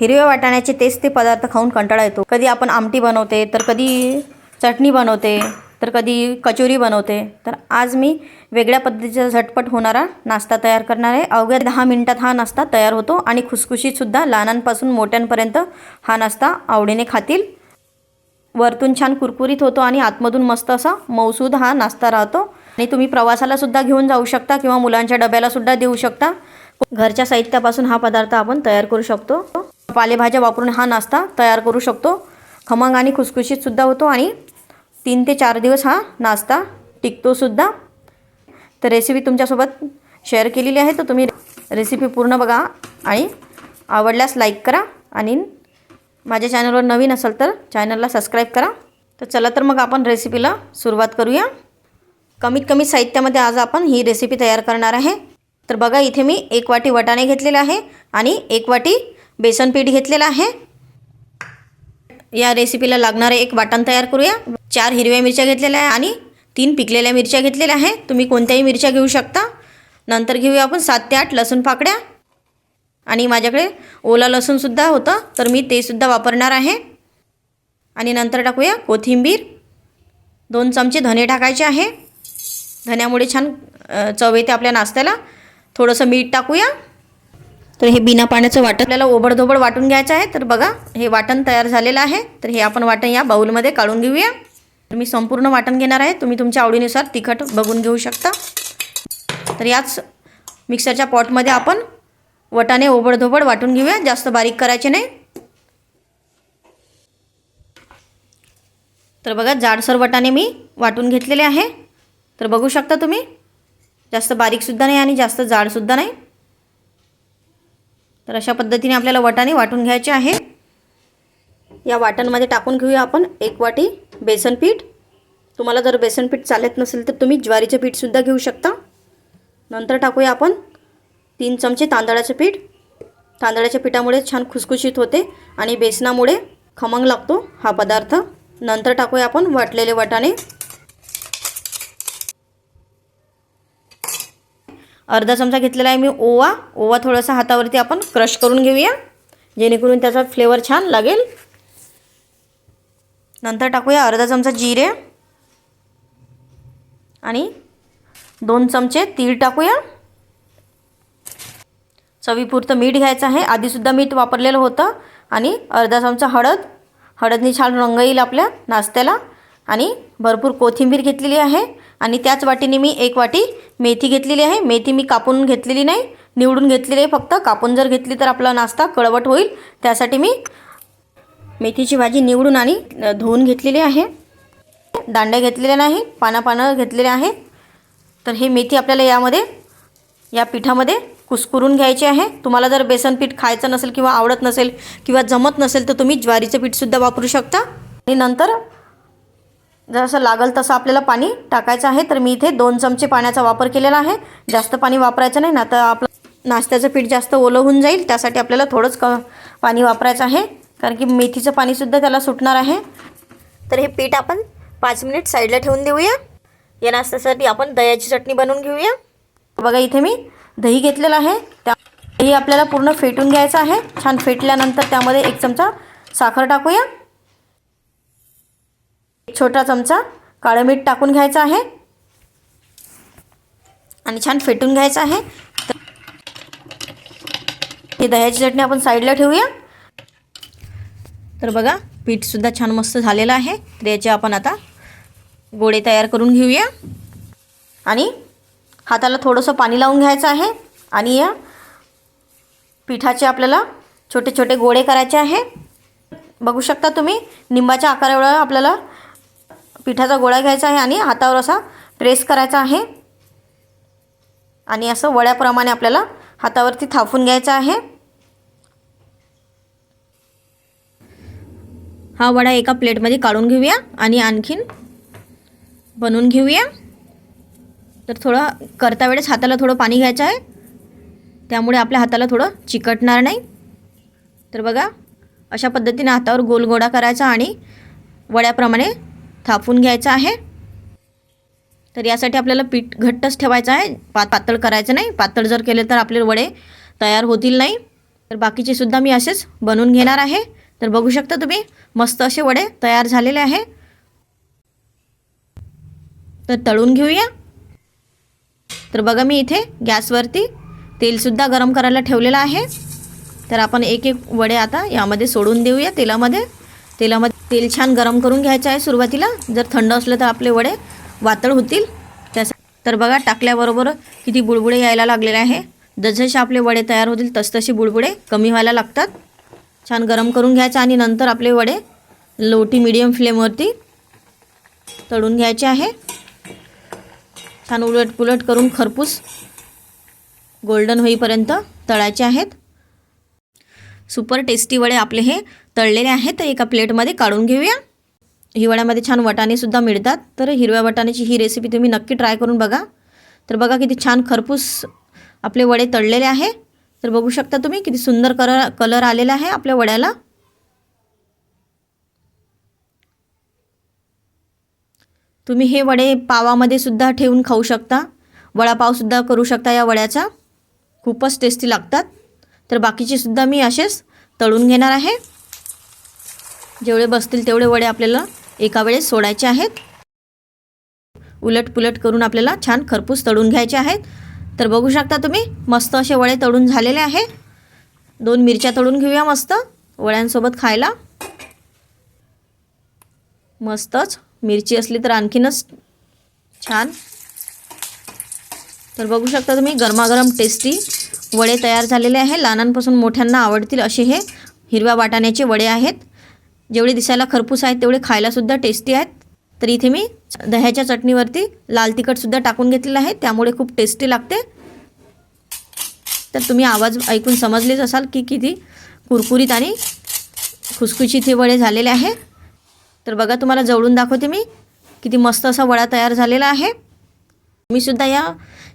हिरव्या वाटाण्याचे तेच ते पदार्थ खाऊन कंटाळा येतो. कधी आपण आमटी बनवते तर कधी चटणी बनवते तर कधी कचोरी बनवते. तर आज मी वेगळ्या पद्धतीचा झटपट होणारा नाश्ता तयार करणार आहे. अवघ्या दहा मिनटात हा नाश्ता तयार होतो आणि खुसखुशीतसुद्धा लहानांपासून मोठ्यांपर्यंत हा नाश्ता आवडीने खातील. वरतून छान कुरकुरीत होतो आणि आतमधून मस्त असा मौसूद हा नाश्ता राहतो. आणि तुम्ही प्रवासाला सुद्धा घेऊन जाऊ शकता किंवा मुलांच्या डब्याला सुद्धा देऊ शकता. घरच्या साहित्यापासून हा पदार्थ आपण तयार करू शकतो. पालेभाज्या वापरून हा नाश्ता तयार करू शकतो. खमंग आणि खुसखुशीतसुद्धा होतो आणि तीन ते चार दिवस हा नाश्ता टिकतोसुद्धा तर रेसिपी तुमच्यासोबत शेअर केलेली आहे. तर तुम्ही रेसिपी पूर्ण बघा आणि आवडल्यास लाईक करा आणि माझ्या चॅनलवर नवीन असाल तर चॅनलला सबस्क्राईब करा. तर चला तर मग आपण रेसिपीला सुरुवात करूया. कमीत कमी साहित्यामध्ये आज आपण ही रेसिपी तयार करणार आहे. तर बघा इथे मी एक वाटी वटाणे घेतलेले आहे आणि एक वाटी बेसन पीठ घेतलेलं आहे. या रेसिपीला लागणारे एक वाटण तयार करूया. चार हिरव्या मिरच्या घेतलेल्या आहे आणि तीन पिकलेल्या मिरच्या घेतलेल्या आहे. तुम्ही कोणत्याही मिरच्या घेऊ शकता. नंतर घेऊया आपण सात ते आठ लसूण पाकड्या. आणि माझ्याकडे ओला लसूणसुद्धा होतं तर मी तेसुद्धा वापरणार आहे. आणि नंतर टाकूया कोथिंबीर. दोन चमचे धने टाकायचे आहे. धन्यामुळे छान चव येते आपल्या नाश्त्याला. थोडंसं मीठ टाकूया. तर हे बिना पाण्याचं वाटण. आपल्याला ओबडधोबड वाटून घ्यायचं आहे. तर बघा हे वाटण तयार झालेलं आहे. तर हे आपण वाटण या बाऊलमध्ये काढून घेऊया. तर मी संपूर्ण वाटण घेणार आहे. तुम्ही तुमच्या आवडीनुसार तिखट बघून घेऊ शकता. तर याच मिक्सरच्या पॉटमध्ये आपण वटाने ओबडधोबड वाटून घेऊया. जास्त बारीक करायचे नाही. तर बघा जाडसर वटाने मी वाटून घेतलेले आहे. तर बघू शकता तुम्ही जास्त बारीकसुद्धा नाही आणि जास्त जाडसुद्धा नाही. तर अशा पद्धतीने आपल्याला वटाणे वाटून घ्यायचे आहे. या वाटणमध्ये टाकून घेऊया आपण एक वाटी बेसन पीठ. तुम्हाला जर बेसन पीठ चालत नसेल तर तुम्ही ज्वारीचं पीठसुद्धा घेऊ शकता. नंतर टाकूया आपण तीन चमचे तांदळाचं पीठ. तांदळाच्या पिठामुळे छान खुसखुशीत होते आणि बेसनामुळे खमंग लागतो हा पदार्थ. नंतर टाकूया आपण वाटलेले वाटाणे. अर्धा चमचा घेतलेला आहे मी ओवा. ओवा थोडासा हातावरती आपण क्रश करून घेऊया. जेणेकरून त्याचा फ्लेवर छान लागेल. नंतर टाकूया अर्धा चमचा जिरे. आणि दोन चमचे तीळ टाकूया. चवीपुरतं मीठ घ्यायचं आहे. आधीसुद्धा मीठ वापरलेलं होतं. आणि अर्धा चमचा हळद. हळदनी छान रंग येईल आपल्या नाश्त्याला. आणि भरपूर कोथिंबीर घेतलेली आहे. आणि त्याच वाटीने मी एक वाटी मेथी घेतलेली आहे. मेथी मी कापून घेतलेली नाही. निवडून घेतलेली आहे फक्त. कापून जर घेतली तर आपला नाश्ता कळवट होईल. त्यासाठी मी मेथीची भाजी निवडून आणि धुवून घेतलेली आहे. दांड्या घेतलेल्या नाही. पानं पानं घेतलेले आहे. तर हे मेथी आपल्याला यामध्ये या पिठामध्ये कुसकुरून घ्यायचे आहे. तुम्हाला जर बेसन पीठ खायचं नसेल किंवा आवडत नसेल किंवा जमत नसेल तर तुम्ही ज्वारीचं पीठसुद्धा वापरू शकता. आणि नंतर जसं लागल तसं आपल्याला पाणी टाकायचं आहे. तर मी इथे दोन चमचे पाण्याचा वापर केलेला आहे. जास्त पाणी वापरायचं नाही ना तर आपलं नाश्त्याचं पीठ जास्त ओलं होऊन जाईल. त्यासाठी आपल्याला थोडंच क पाणी वापरायचं आहे. कारण की मेथीचं पाणीसुद्धा त्याला सुटणार आहे. तर हे पीठ आपण पाच मिनिट साईडला ठेवून देऊया. या नाश्त्यासाठी आपण दह्याची चटणी बनवून घेऊया. बघा इथे मी दही घेतलेलं आहे. त्या दही आपल्याला पूर्ण फेटून घ्यायचं आहे. छान फेटल्यानंतर त्यामध्ये एक चमचा साखर टाकूया. छोटा चमचा काळं मीठ टाकून घ्यायचं आहे. आणि छान फेटून घ्यायचं आहे. हे दह्याची चटणी आपण साईडला ठेवूया. तर बघा पीठसुद्धा छान मस्त झालेलं आहे. तर याचे आपण आता गोळे तयार करून घेऊया. आणि हाताला थोडंसं पाणी लावून घ्यायचं आहे. आणि या पिठाचे आपल्याला छोटे छोटे गोळे करायचे आहे. बघू शकता तुम्ही निंबाच्या आकारावर आपल्याला पिठाचा गोळा घ्यायचा आहे आणि हातावर असा प्रेस करायचा आहे. आणि असं वड्याप्रमाणे आपल्याला हातावरती थापून घ्यायचा आहे. हा वडा एका प्लेटमध्ये काढून घेऊया आणि आणखीन बनवून घेऊया. तर थोडं करता वेळेस हाताला थोडं पाणी घ्यायचं आहे. त्यामुळे आपल्या हाताला थोडं चिकटणार नाही. तर बघा अशा पद्धतीने हातावर गोल गोळा करायचा आणि वड्याप्रमाणे थापून घ्यायचा आहे. तर यासाठी आपल्याला पीठ घट्टच ठेवायचं आहे. पा पातळ करायचं नाही. पातळ जर केले तर आपले वडे तयार होतील नाही. तर बाकीचे सुद्धा मी असेच बनवून घेणार आहे. तर बघू शकता तुम्ही मस्त असे वडे तयार झालेले आहे. तर तळून घेऊया. तर बघा मी इथे गॅसवरती तेलसुद्धा गरम करायला ठेवलेलं आहे. तर आपण एक एक वडे आता यामध्ये सोडून देऊया तेलामध्ये. तेलामध्ये तेल छान गरम करून घ्यायचं आहे सुरुवातीला. जर थंड असलं तर आपले वडे वातळ होतील. त्यास तर बघा टाकल्याबरोबर किती बुडबुडे यायला लागलेले आहे. जसजसे आपले वडे तयार होतील तसतसे बुडबुडे कमी व्हायला लागतात. छान गरम करून घ्यायचं आणि नंतर आपले वडे लोटी मिडियम फ्लेमवरती तळून घ्यायचे आहे. छान उलट पुलट करून खरपूस गोल्डन होईपर्यंत तळायचे आहेत. सुपर टेस्टी वडे आपले हे तळलेले आहेत. तर एका प्लेटमध्ये काढून घेऊया. हिवाळ्यामध्ये छान वटाणेसुद्धा मिळतात. तर हिरव्या वटाण्याची ही रेसिपी तुम्ही नक्की ट्राय करून बघा. तर बघा किती छान खरपूस आपले वडे तळलेले आहे. तर बघू शकता तुम्ही किती सुंदर कलर कलर आलेला आहे आपल्या वड्याला. तुम्ही हे वडे पावामध्ये सुद्धा ठेवून खाऊ शकता. वडापावसुद्धा करू शकता या वड्याचा. खूपच टेस्टी लागतात. तर बाकीचीसुद्धा मी असेच तळून घेणार आहे. जेवढे बसतील तेवढे वडे आपल्याला एका वेळेस सोडायचे आहेत. उलटपुलट करून आपल्याला छान खरपूस तळून घ्यायचे आहेत. तर बघू शकता तुम्ही मस्त असे वडे तळून झालेले आहे. दोन मिरच्या तळून घेऊया मस्त वड्यांसोबत खायला. मस्तच मिरची असली तर आणखीनच छान. तर बघू शकता तुम्ही गरमागरम टेस्टी वडे तयार झालेले आहे लहानांपासून मोठ्यांना आवडतील असे हे हिरव्या वाटाण्याचे वडे आहेत. जेवढे दिसायला खरपूस आहेत तेवढे खायलासुद्धा टेस्टी आहेत. तर इथे मी दह्याच्या चटणीवरती लाल तिखटसुद्धा टाकून घेतलेलं आहे. त्यामुळे खूप टेस्टी लागते. तर तुम्ही आवाज ऐकून समजलेच असाल की किती कुरकुरीत आणि खुसखुशीत हे वडे झालेले आहे. तर बघा तुम्हाला जवळून दाखवते मी किती मस्त असा वडा तयार झालेला आहे. मी सुद्धा या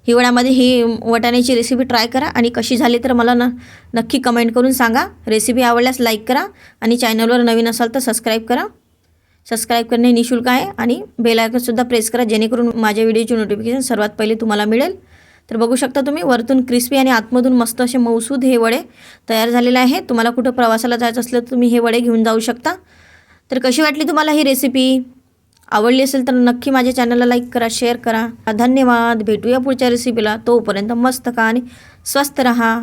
हिवाळ्यामध्ये ही वटाण्याची रेसिपी ट्राय करा आणि कशी झाली तर मला न नक्की कमेंट करून सांगा. रेसिपी आवडल्यास लाईक करा आणि चॅनलवर नवीन असाल तर सबस्क्राईब करा. सबस्क्राईब करणे निशुल्क आहे आणि बेलायकनसुद्धा प्रेस करा जेणेकरून माझ्या व्हिडिओची नोटिफिकेशन सर्वात पहिले तुम्हाला मिळेल. तर बघू शकता तुम्ही वरतून क्रिस्पी आणि आतमधून मस्त असे मौसूद हे वडे तयार झालेले आहे. तुम्हाला कुठं प्रवासाला जायचं असलं तर तुम्ही हे वडे घेऊन जाऊ शकता. तर कशी वाटली तुम्हाला ही रेसिपी आवडली असेल तर नक्की माझ्या चॅनलला लाईक करा शेअर करा. धन्यवाद. भेटूया पुढच्या रेसिपीला तोपर्यंत मस्त खा आणि स्वस्त रहा.